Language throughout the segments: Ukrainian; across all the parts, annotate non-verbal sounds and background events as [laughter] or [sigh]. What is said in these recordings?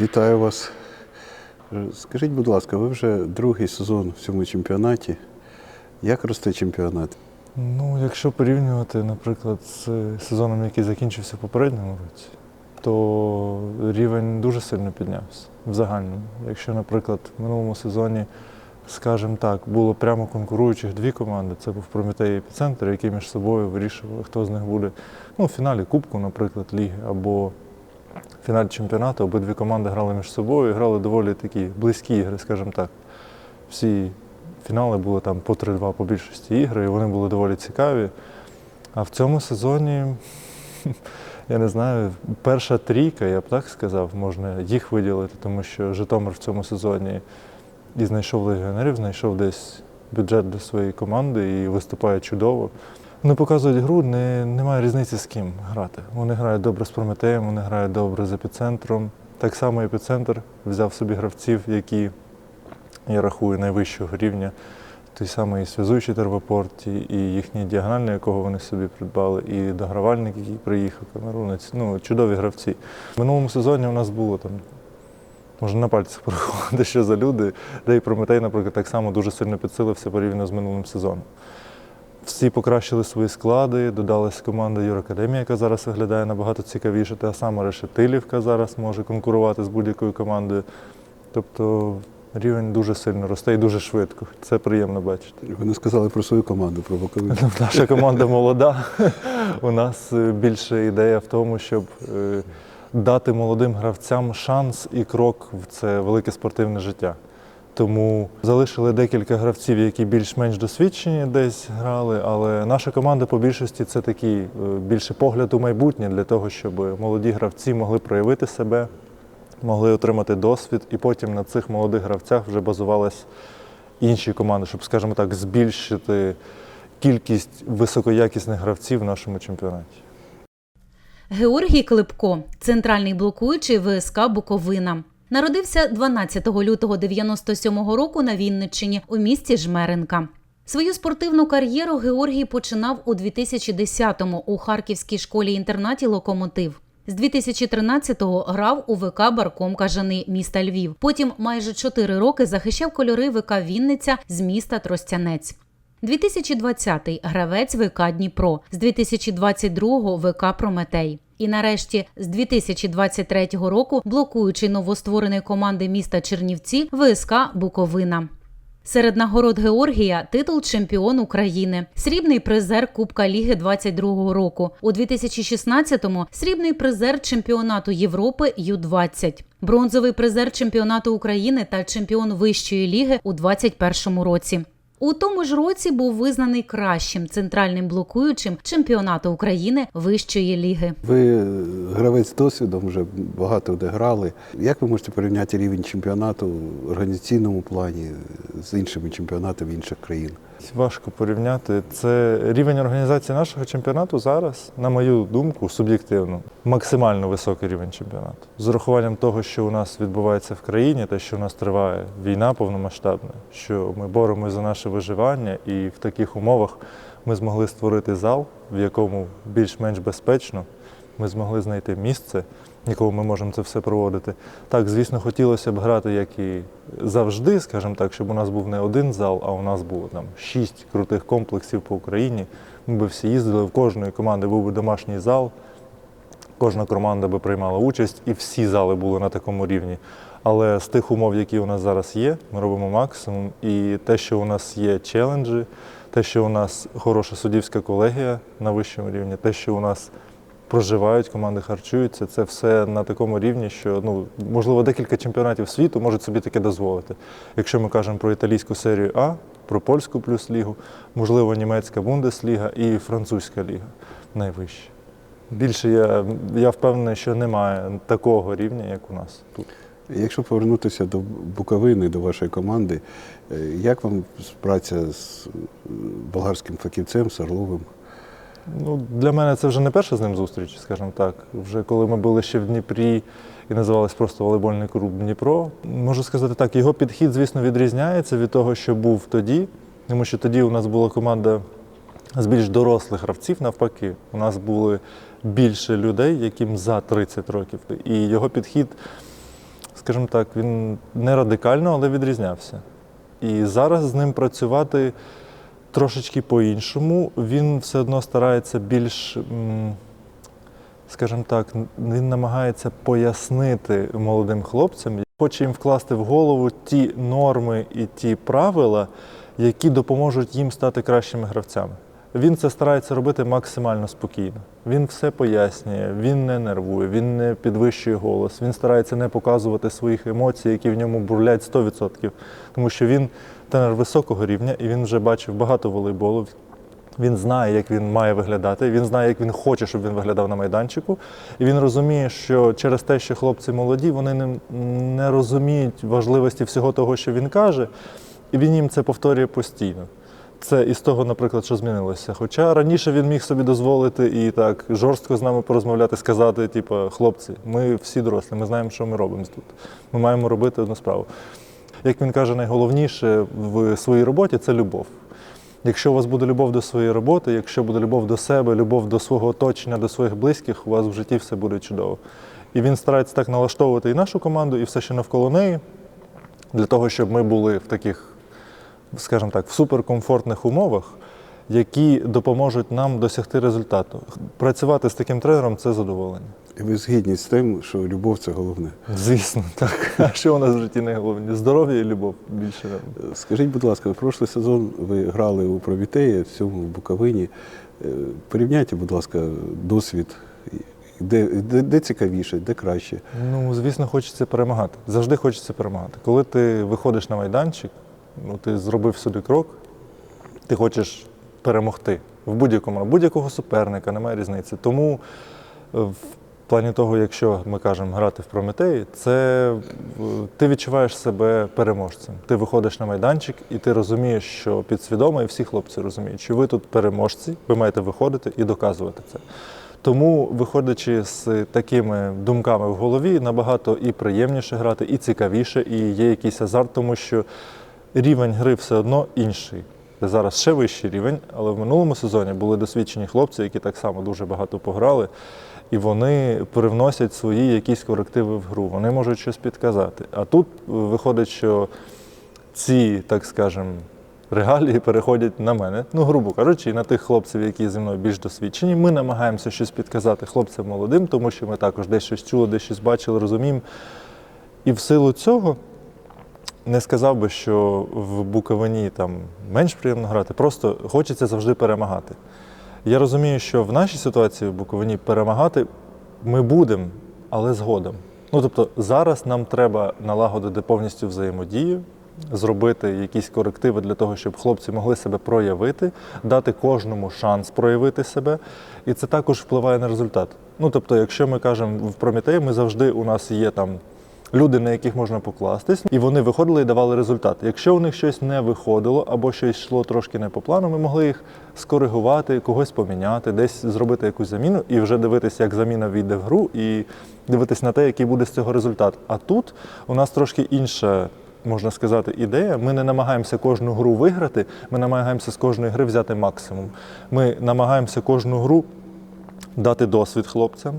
Вітаю вас. Скажіть, будь ласка, ви вже другий сезон в цьому чемпіонаті. Як росте чемпіонат? Ну, якщо порівнювати, наприклад, з сезоном, який закінчився в попередньому році, то рівень дуже сильно піднявся в загальному. Якщо, наприклад, в минулому сезоні, скажімо так, було прямо конкуруючих дві команди, це був Прометей і Епіцентр, які між собою вирішували, хто з них буде ну, в фіналі Кубку, наприклад, ліги, або фіналі чемпіонату, обидві команди грали між собою і грали доволі такі близькі ігри, скажімо так. Всі фінали були там по 3-2 по більшості ігри, і вони були доволі цікаві. А в цьому сезоні, [laughs] я не знаю, перша трійка, я б так сказав, можна їх виділити, тому що Житомир в цьому сезоні і знайшов легіонерів, знайшов десь бюджет для своєї команди і виступає чудово. Вони показують гру, не, немає різниці з ким грати. Вони грають добре з Прометеєм, вони грають добре з епіцентром. Так само епіцентр взяв собі гравців, які я рахую найвищого рівня. Той самий зв'язуючий тервопорт, і- і їхній діагональний, якого вони собі придбали, і догравальник, який приїхав, камерунець. Ну, чудові гравці. В минулому сезоні у нас було там, можна на пальцях порахувати, [laughs] що за люди, де і Прометей, наприклад, так само дуже сильно підсилився порівняно з минулим сезоном. Всі покращили свої склади, додалась команда Юракадемія, яка зараз виглядає набагато цікавіше. Та сама Решетилівка зараз може конкурувати з будь-якою командою. Тобто рівень дуже сильно росте і дуже швидко. Це приємно бачити. Ви не сказали про свою команду, про Буковину. Наша команда молода. У нас е, більше ідея в тому, щоб е, дати молодим гравцям шанс і крок в це велике спортивне життя. Тому залишили декілька гравців, які більш-менш досвідчені десь грали, але наша команда по більшості це такий е, більше погляд у майбутнє для того, щоб молоді гравці могли проявити себе, могли отримати досвід, і потім на цих молодих гравцях вже базувались інші команди, щоб, скажімо так, збільшити кількість високоякісних гравців в нашому чемпіонаті. Георгій Клипко, центральний блокуючий ВСК Буковина. Народився 12 лютого 97-го року на Вінниччині у місті Жмеринка. Свою спортивну кар'єру Георгій починав у 2010-му у Харківській школі-інтернаті Локомотив. З 2013-го грав у ВК Барком Кажани міста Львів. Потім майже 4 роки захищав кольори ВК Вінниця з міста Тростянець. 2020 гравець ВК Дніпро, з 2022 ВК Прометей. І нарешті з 2023 року блокуючий новоствореної команди міста Чернівці ВСК Буковина. Серед нагород Георгія титул чемпіон України, срібний призер Кубка Ліги 22 року. У 2016-му срібний призер чемпіонату Європи Ю-20, бронзовий призер чемпіонату України та чемпіон вищої ліги у 2021 році. У тому ж році був визнаний кращим центральним блокуючим чемпіонату України вищої ліги. Ви е, гравець досвідом, вже багато де грали. Як ви можете порівняти рівень чемпіонату в організаційному плані з іншими чемпіонатами інших країн? Важко порівняти. Це рівень організації нашого чемпіонату зараз, на мою думку, суб'єктивно, максимально високий рівень чемпіонату. З урахуванням того, що у нас відбувається в країні, те, що у нас триває війна повномасштабна, що ми боремося за наше виживання, і в таких умовах ми змогли створити зал, в якому більш-менш безпечно ми змогли знайти місце, в якому ми можемо це все проводити. Так, звісно, хотілося б грати, як і завжди, скажімо так, щоб у нас був не один зал, а у нас було там шість крутих комплексів по Україні. Ми би всі їздили, в кожної команди був би домашній зал, кожна команда би приймала участь, і всі зали були на такому рівні. Але з тих умов, які у нас зараз є, ми робимо максимум. І те, що у нас є челенджі, те, що у нас хороша суддівська колегія на вищому рівні, те, що у нас проживають, команди харчуються, це все на такому рівні, що ну можливо декілька чемпіонатів світу можуть собі таке дозволити. Якщо ми кажемо про італійську серію А, про польську плюс лігу, можливо, німецька Бундесліга і французька ліга найвища. Більше я, я впевнений, що немає такого рівня, як у нас тут. Якщо повернутися до Буковини, до вашої команди, е, як вам праця з е, болгарським фахівцем, з Орловим? Ну, для мене це вже не перша з ним зустріч, скажімо так. Вже коли ми були ще в Дніпрі і називалось просто волейбольний клуб Дніпро. Можу сказати так, його підхід, звісно, відрізняється від того, що був тоді, тому що тоді у нас була команда з більш дорослих гравців, навпаки. У нас були більше людей, яким за 30 років. І його підхід скажімо так, він не радикально, але відрізнявся. І зараз з ним працювати трошечки по-іншому. Він все одно старається більш, скажімо так, він намагається пояснити молодим хлопцям, хоче їм вкласти в голову ті норми і ті правила, які допоможуть їм стати кращими гравцями. Він це старається робити максимально спокійно. Він все пояснює, він не нервує, він не підвищує голос, він старається не показувати своїх емоцій, які в ньому бурлять 100%. Тому що він тренер високого рівня і він вже бачив багато волейболу. Він знає, як він має виглядати, він знає, як він хоче, щоб він виглядав на майданчику. І він розуміє, що через те, що хлопці молоді, вони не, не розуміють важливості всього того, що він каже, і він їм це повторює постійно. Це із того, наприклад, що змінилося. Хоча раніше він міг собі дозволити і так жорстко з нами порозмовляти, сказати, типу, хлопці, ми всі дорослі, ми знаємо, що ми робимо тут. Ми маємо робити одну справу. Як він каже, найголовніше в своїй роботі це любов. Якщо у вас буде любов до своєї роботи, якщо буде любов до себе, любов до свого оточення, до своїх близьких, у вас в житті все буде чудово. І він старається так налаштовувати і нашу команду, і все, що навколо неї, для того, щоб ми були в таких, скажімо так, в суперкомфортних умовах, які допоможуть нам досягти результату. Працювати з таким тренером це задоволення. І ви згідні з тим, що любов це головне. Звісно, [laughs] так. А що у нас в житті найголовніше? Здоров'я і любов більше. Скажіть, будь ласка, в прошлий сезон ви грали у Провітеї, в цьому в Буковині. Е, Порівняйте, будь ласка, досвід. Де, де, де цікавіше, де краще. Ну, звісно, хочеться перемагати. Завжди хочеться перемагати. Коли ти виходиш на майданчик, ну ти зробив сюди крок, ти хочеш перемогти в будь-якому будь-якого суперника, немає різниці. Тому е, в плані того, якщо ми кажемо грати в Прометеї, це е, ти відчуваєш себе переможцем. Ти виходиш на майданчик і ти розумієш, що підсвідомо, і всі хлопці розуміють, що ви тут переможці, ви маєте виходити і доказувати це. Тому, виходячи з такими думками в голові, набагато і приємніше грати, і цікавіше, і є якийсь азарт, тому що рівень гри все одно інший. Зараз ще вищий рівень, але в минулому сезоні були досвідчені хлопці, які так само дуже багато пограли, і вони привносять свої якісь корективи в гру. Вони можуть щось підказати. А тут е, виходить, що ці, так скажемо, регалії переходять на мене, ну, грубо кажучи, і на тих хлопців, які зі мною більш досвідчені. Ми намагаємося щось підказати хлопцям молодим, тому що ми також десь щось чули, десь щось бачили, розуміємо. І в силу цього не сказав би, що в Буковині там менш приємно грати, просто хочеться завжди перемагати. Я розумію, що в нашій ситуації в Буковині перемагати ми будемо, але згодом. Ну тобто зараз нам треба налагодити повністю взаємодію, зробити якісь корективи для того, щоб хлопці могли себе проявити, дати кожному шанс проявити себе. І це також впливає на результат. Ну тобто, якщо ми кажемо в Прометеї, ми завжди у нас є там люди, на яких можна покластись, і вони виходили і давали результат. Якщо у них щось не виходило або щось йшло трошки не по плану, ми могли їх скоригувати, когось поміняти, десь зробити якусь заміну і вже дивитися, як заміна війде в гру, і дивитися на те, який буде з цього результат. А тут у нас трошки інша. Можна сказати, ідея. Ми не намагаємося кожну гру виграти, ми намагаємося з кожної гри взяти максимум. Ми намагаємося кожну гру дати досвід хлопцям,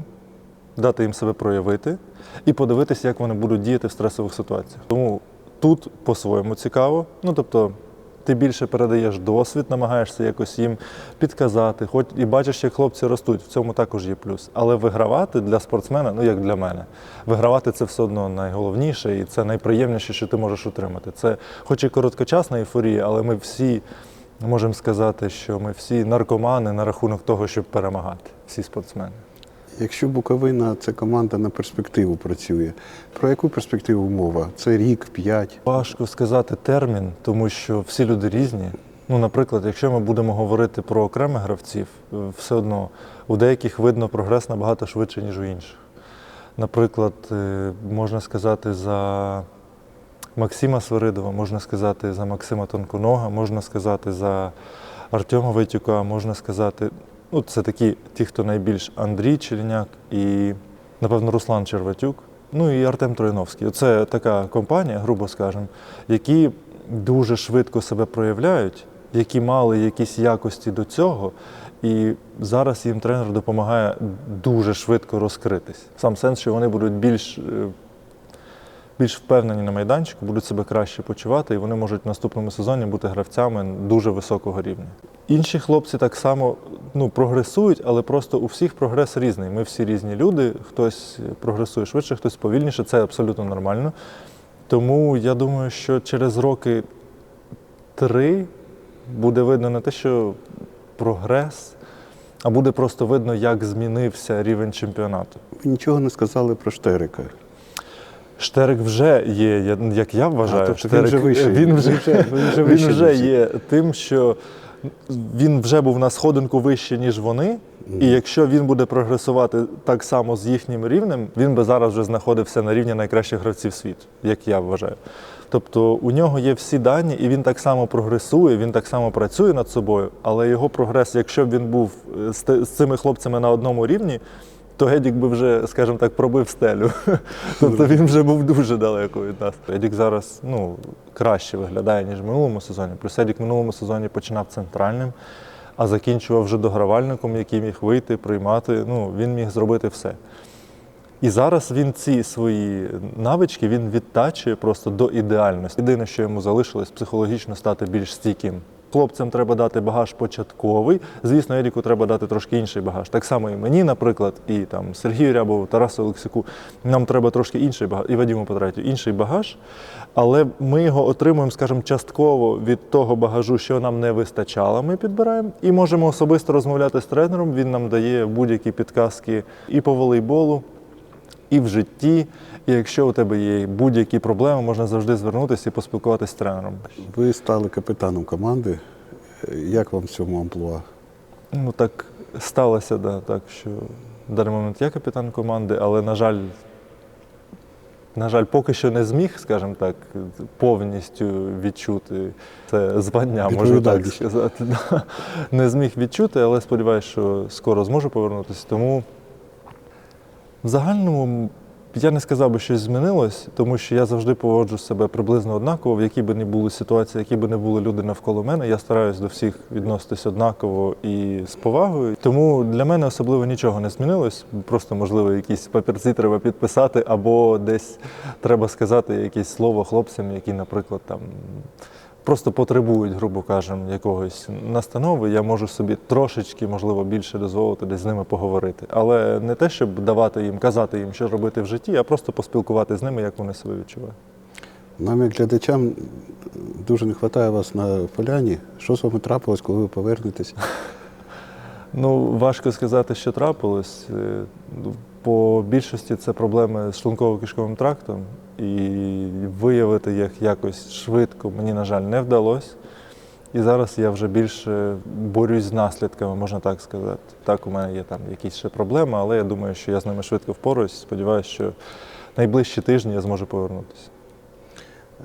дати їм себе проявити і подивитися, як вони будуть діяти в стресових ситуаціях. Тому тут по-своєму цікаво. Ну тобто, ти більше передаєш досвід, намагаєшся якось їм підказати, хоч і бачиш, як хлопці ростуть. В цьому також є плюс. Але вигравати для спортсмена, ну як для мене, вигравати це все одно найголовніше і це найприємніше, що ти можеш отримати. Це, хоч і короткочасна ейфорія, але ми всі можемо сказати, що ми всі наркомани на рахунок того, щоб перемагати, всі спортсмени. Якщо Буковина це команда на перспективу працює, про яку перспективу мова? Це рік, п'ять. Важко сказати термін, тому що всі люди різні. Ну, наприклад, якщо ми будемо говорити про окремих гравців, е, все одно у деяких видно прогрес набагато швидше, ніж у інших. Наприклад, е, можна сказати за Максима Свиридова, можна сказати за Максима Тонконога, можна сказати за Артема Витюка, можна сказати, ну, це такі, ті, хто найбільш Андрій Челіняк і, напевно, Руслан Черватюк, ну і Артем Трояновський. Це така компанія, грубо скажемо, які дуже швидко себе проявляють, які мали якісь якості до цього, і зараз їм тренер допомагає дуже швидко розкритись. Сам сенс, що вони будуть більш е, більш впевнені на майданчику, будуть себе краще почувати, і вони можуть в наступному сезоні бути гравцями дуже високого рівня. Інші хлопці так само ну, прогресують, але просто у всіх прогрес різний. Ми всі різні люди, хтось прогресує швидше, хтось повільніше, це абсолютно нормально. Тому я думаю, що через роки три буде видно не те, що прогрес, а буде просто видно, як змінився рівень чемпіонату. Нічого не сказали про Штерика. Штерик вже є, як я вважаю, А, тобто він Штерик, вже вищий. він вже, Він вже- він вже він вже є тим, що він вже був на сходинку вище, ніж вони. І якщо він буде прогресувати так само з їхнім рівнем, він би зараз вже знаходився на рівні найкращих гравців світу, як я вважаю. Тобто у нього є всі дані, і він так само прогресує, він так само працює над собою, але його прогрес, якщо б він був е, з цими хлопцями на одному рівні, то Едік би вже, скажімо так, пробив стелю. [laughs] тобто він вже був дуже далеко від нас. Едік зараз ну, краще виглядає, ніж в минулому сезоні. Плюс Едік в минулому сезоні починав центральним, а закінчував вже догравальником, який міг вийти, приймати. Ну, він міг зробити все. І зараз він ці свої навички він відтачує просто до ідеальності. Єдине, що йому залишилось, психологічно стати більш стійким. Хлопцям треба дати багаж початковий. Звісно, Еріку треба дати трошки інший багаж. Так само і мені, наприклад, і там Сергію Рябову, Тарасу Олексику. Нам треба трошки інший багаж, і Вадиму Патратю, інший багаж. Але ми його отримуємо, скажімо, частково від того багажу, що нам не вистачало. Ми підбираємо і можемо особисто розмовляти з тренером. Він нам дає будь-які підказки і по волейболу, і в житті. І якщо у тебе є будь-які проблеми, можна завжди звернутися і поспілкуватися з тренером. Ви стали капітаном команди. Як вам в цьому амплуа? Ну так сталося, да, так, що в даний момент я капітан команди, але, на жаль, на жаль, поки що не зміг, скажімо так, повністю відчути це звання, можу так сказати. Не зміг відчути, але сподіваюся, що скоро зможу повернутися. Тому в загальному я не сказав би, що змінилось, тому що я завжди поводжу себе приблизно однаково, в якій би не були ситуації, які би не були люди навколо мене. Я стараюсь до всіх відноситись однаково і з повагою. Тому для мене особливо нічого не змінилось. Просто, можливо, якісь папірці треба підписати, або десь треба сказати якесь слово хлопцям, які, наприклад, там. Просто потребують, грубо кажемо, якогось настанови. Я можу собі трошечки, можливо, більше дозволити десь з ними поговорити. Але не те, щоб давати їм, казати їм, що робити в житті, а просто поспілкувати з ними, як вони себе відчувають. Нам, як глядачам, дуже не вистачає вас на поляні. Що з вами трапилось, коли ви повернетесь? Ну, важко сказати, що трапилось. Е, ну, По більшості це проблеми з шлунково-кишковим трактом, і виявити їх якось швидко мені, на жаль, не вдалося. І зараз я вже більше борюсь з наслідками, можна так сказати. Так, у мене є там якісь ще проблеми, але я думаю, що я з ними швидко впораюсь. Сподіваюся, що найближчі тижні я зможу повернутися.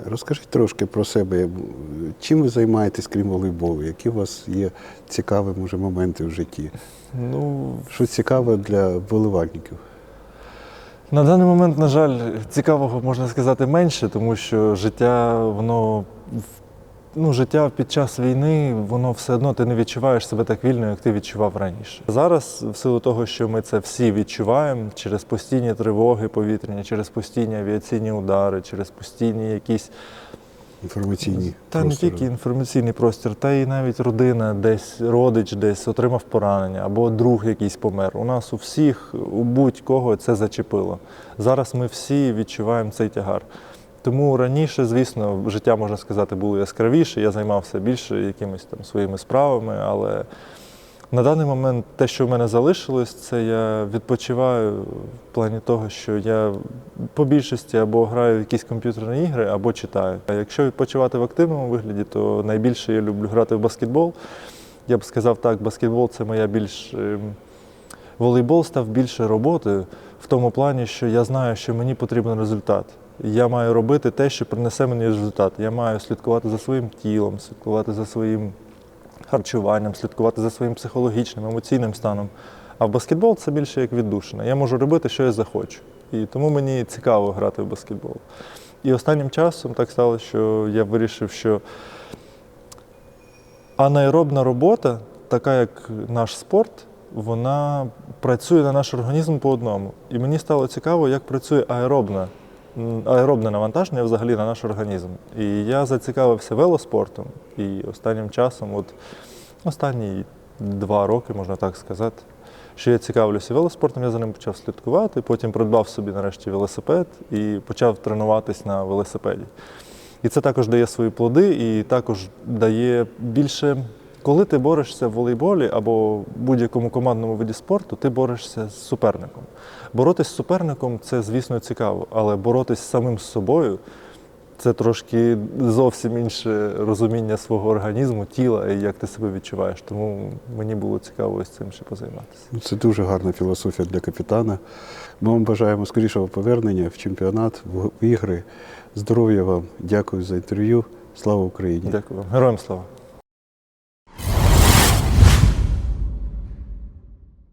Розкажіть трошки про себе. Чим ви займаєтесь, крім волейболу? Які у вас є цікаві може, моменти в житті? Ну, Що цікаве для вболівальників? На даний момент, на жаль, цікавого можна сказати менше, тому що життя, воно ну, життя під час війни, воно все одно ти не відчуваєш себе так вільно, як ти відчував раніше. Зараз, в силу того, що ми це всі відчуваємо через постійні тривоги повітряні, через постійні авіаційні удари, через постійні якісь Інформаційні та не тільки інформаційний простір, та й навіть родина, десь родич десь отримав поранення, або друг якийсь помер. У нас у всіх, у будь-кого це зачепило. Зараз ми всі відчуваємо цей тягар. Тому раніше, звісно, життя, можна сказати, було яскравіше, я займався більше якимись там своїми справами, але на даний момент те, що в мене залишилось, це я відпочиваю в плані того, що я по більшості або граю в якісь комп'ютерні ігри, або читаю. А якщо відпочивати в активному вигляді, то найбільше я люблю грати в баскетбол. Я б сказав так, баскетбол це моя більш. ем, Волейбол став більше роботою в тому плані, що я знаю, що мені потрібен результат. Я маю робити те, що принесе мені результат. Я маю слідкувати за своїм тілом, слідкувати за своїм харчуванням, слідкувати за своїм психологічним, емоційним станом. А в баскетбол це більше як віддушина. Я можу робити, що я захочу. І тому мені цікаво грати в баскетбол. І останнім часом так сталося, що я вирішив, що анаеробна робота, така як наш спорт, вона працює на наш організм по одному. І мені стало цікаво, як працює аеробна аеробне навантаження взагалі на наш організм. І я зацікавився велоспортом. І останнім часом, от останні два роки, можна так сказати, що я цікавлюся велоспортом, я за ним почав слідкувати, потім придбав собі нарешті велосипед і почав тренуватись на велосипеді. І це також дає свої плоди, і також дає більше. Коли ти борешся в волейболі або в будь-якому командному виді спорту, ти борешся з суперником. Боротись з суперником це, звісно, цікаво, але боротись з самим собою це трошки зовсім інше розуміння свого організму, тіла і як ти себе відчуваєш. Тому мені було цікаво з цим ще позайматися. Це дуже гарна філософія для капітана. Ми вам бажаємо скорішого повернення в чемпіонат, в ігри. Здоров'я вам, дякую за інтерв'ю. Слава Україні! Дякую вам. Героям слава!